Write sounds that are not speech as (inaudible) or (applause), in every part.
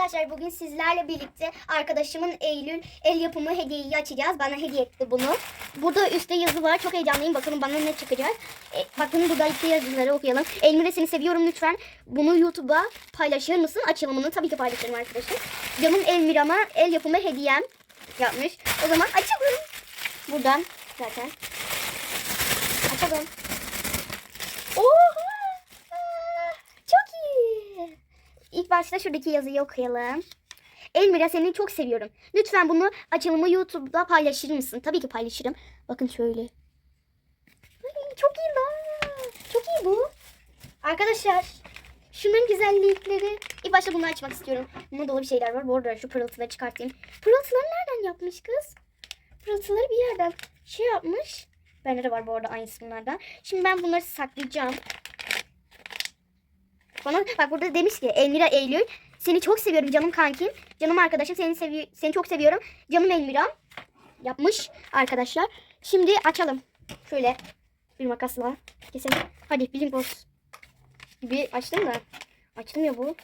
Arkadaşlar bugün sizlerle birlikte arkadaşımın Eylül el yapımı hediyeyi açacağız. Bana hediye etti bunu. Burada üstte yazı var. Çok heyecanlıyım. Bakalım bana ne çıkacak. E, bakın burada iki yazıları okuyalım. Elmire seni seviyorum lütfen. Bunu YouTube'a paylaşır mısın? Açılımını tabii ki paylaşırım arkadaşım. Canım Elmira'ma el yapımı hediyem yapmış. O zaman açalım. Buradan zaten. Açalım. Oha! Aa, Çok iyi. İlk başta şuradaki yazıyı okuyalım. Elmira seni çok seviyorum. Lütfen bunu açılımı YouTube'da paylaşır mısın? Tabii ki paylaşırım. Bakın şöyle. Ay, çok iyi lan. Çok iyi bu. Arkadaşlar şunların güzellikleri. İlk başta bunu açmak istiyorum. Bunda dolu bir şeyler var. Bu arada şu pırıltıları çıkartayım. Pırıltıları nereden yapmış kız? Pırıltıları bir yerden şey yapmış. Bende de var bu arada aynısı bunlardan. Şimdi ben bunları saklayacağım. Bana bak burada demiş ki Elmira Eylül seni çok seviyorum canım kankim. Canım arkadaşım seni sevi seni çok seviyorum. Canım Elmira yapmış arkadaşlar. Şimdi açalım. Şöyle bir makasla keselim. Hadi Blink Box gibi açtım da. Açtım ya bu.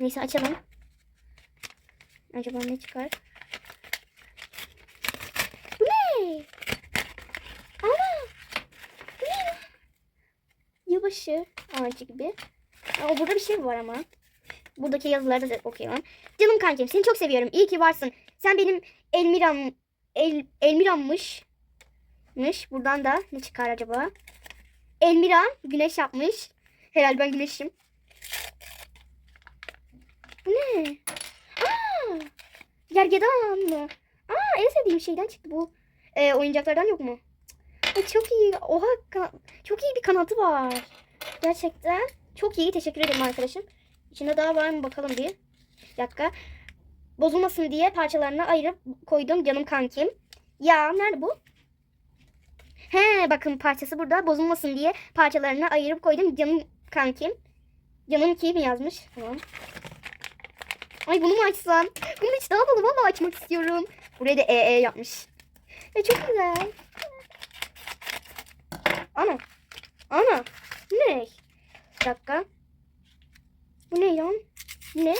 Neyse açalım. Acaba ne çıkar? Bu ne? Ana! Bu ne? Yılbaşı ağacı gibi. Aa, burada bir şey var ama. Buradaki yazıları da okuyalım. Canım kankim seni çok seviyorum. İyi ki varsın. Sen benim Elmiram El, Elmiram'mış. Mış. Buradan da ne çıkar acaba? Elmira güneş yapmış. Herhalde ben güneşim. Bu ne? Aa! Gergedan mı? Aa en sevdiğim şeyden çıktı bu. Ee, oyuncaklardan yok mu? Ay, çok iyi. Oha çok iyi bir kanatı var. Gerçekten. Çok iyi. Teşekkür ederim arkadaşım. İçinde daha var mı bakalım bir. Bir dakika. Bozulmasın diye parçalarına ayırıp koydum canım kankim. Ya nerede bu? He bakın parçası burada. Bozulmasın diye parçalarına ayırıp koydum canım kankim. Canım kim yazmış? Tamam. Ay bunu mu açsam? Bunu hiç daha dolu valla açmak istiyorum. Buraya da EE yapmış. E çok güzel. Ana. Ana. Ne? Dakika. Bu ne lan? Bu ne?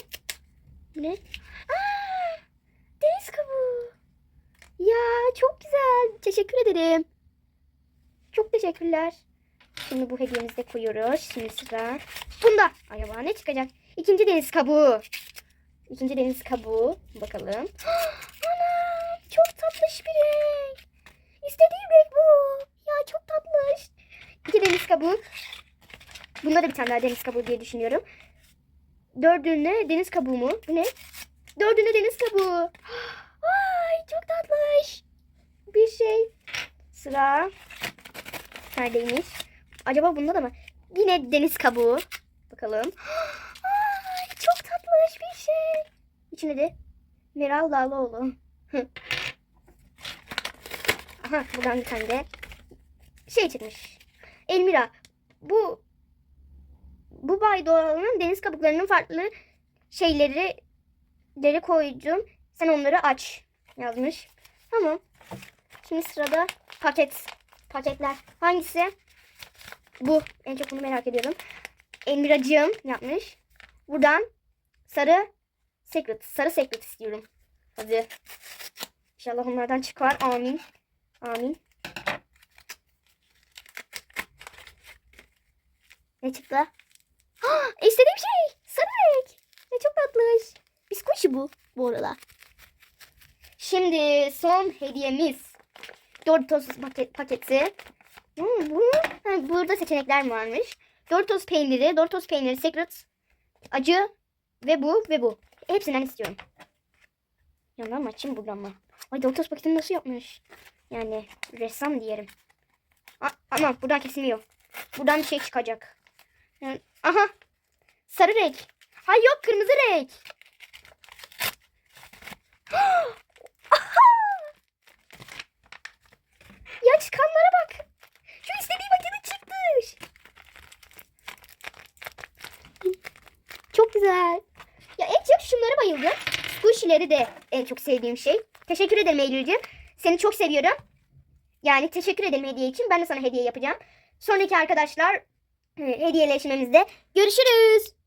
Bu ne? Aa, deniz kabuğu. Ya çok güzel. Teşekkür ederim. Çok teşekkürler. Şimdi bu hediyemizi de koyuyoruz. Şimdi sıra bunda. Acaba ne çıkacak? İkinci deniz kabuğu. İkinci deniz kabuğu. Bakalım. (gasps) Anam çok tatlış bir renk. İstediğim renk bu. Ya çok tatlış. İki deniz kabuğu. Bunda da bir tane daha deniz kabuğu diye düşünüyorum. Dördüncü deniz kabuğu mu? Bu ne? Dördüncü deniz kabuğu. (gasps) Ay çok tatlış. Bir şey. Sıra. Neredeymiş? Acaba bunda da mı? Yine deniz kabuğu. Bakalım. (gasps) Ay çok tatlış bir şey. İçinde de Meral Dağlıoğlu. (laughs) Aha buradan bir tane de şey çıkmış. Elmira bu bu Bay Doğan'ın deniz kabuklarının farklı şeyleri leri koydum. Sen onları aç yazmış. Tamam. Şimdi sırada paket. Paketler. Hangisi? Bu. En çok bunu merak ediyorum. Elmiracığım yapmış. Buradan sarı secret. Sarı secret istiyorum. Hadi. İnşallah onlardan çıkar. Amin. Amin. Ne çıktı? İstediğim şey. Sarı. Ne çok tatlış. Biskuşi bu bu arada. Şimdi son hediyemiz. Doritos paket, paketi. Hmm, bu, ha, burada seçenekler varmış. Doritos peyniri, Doritos peyniri, secret, acı ve bu ve bu. Hepsinden istiyorum. Yandan mı açayım buradan mı? Ay Doritos paketini nasıl yapmış? Yani ressam diyelim. A ama buradan kesilmiyor. Buradan bir şey çıkacak. Yani, aha. Sarı renk. Ha yok kırmızı renk. (gasps) ya çıkanlara bak. Şu istediğim acılı çıkmış. Çok güzel. Ya en çok şunlara bayıldım. Squishy'leri de en çok sevdiğim şey. Teşekkür ederim Eylül'cüğüm. Seni çok seviyorum. Yani teşekkür ederim hediye için. Ben de sana hediye yapacağım. Sonraki arkadaşlar e, hediyeleşmemizde görüşürüz.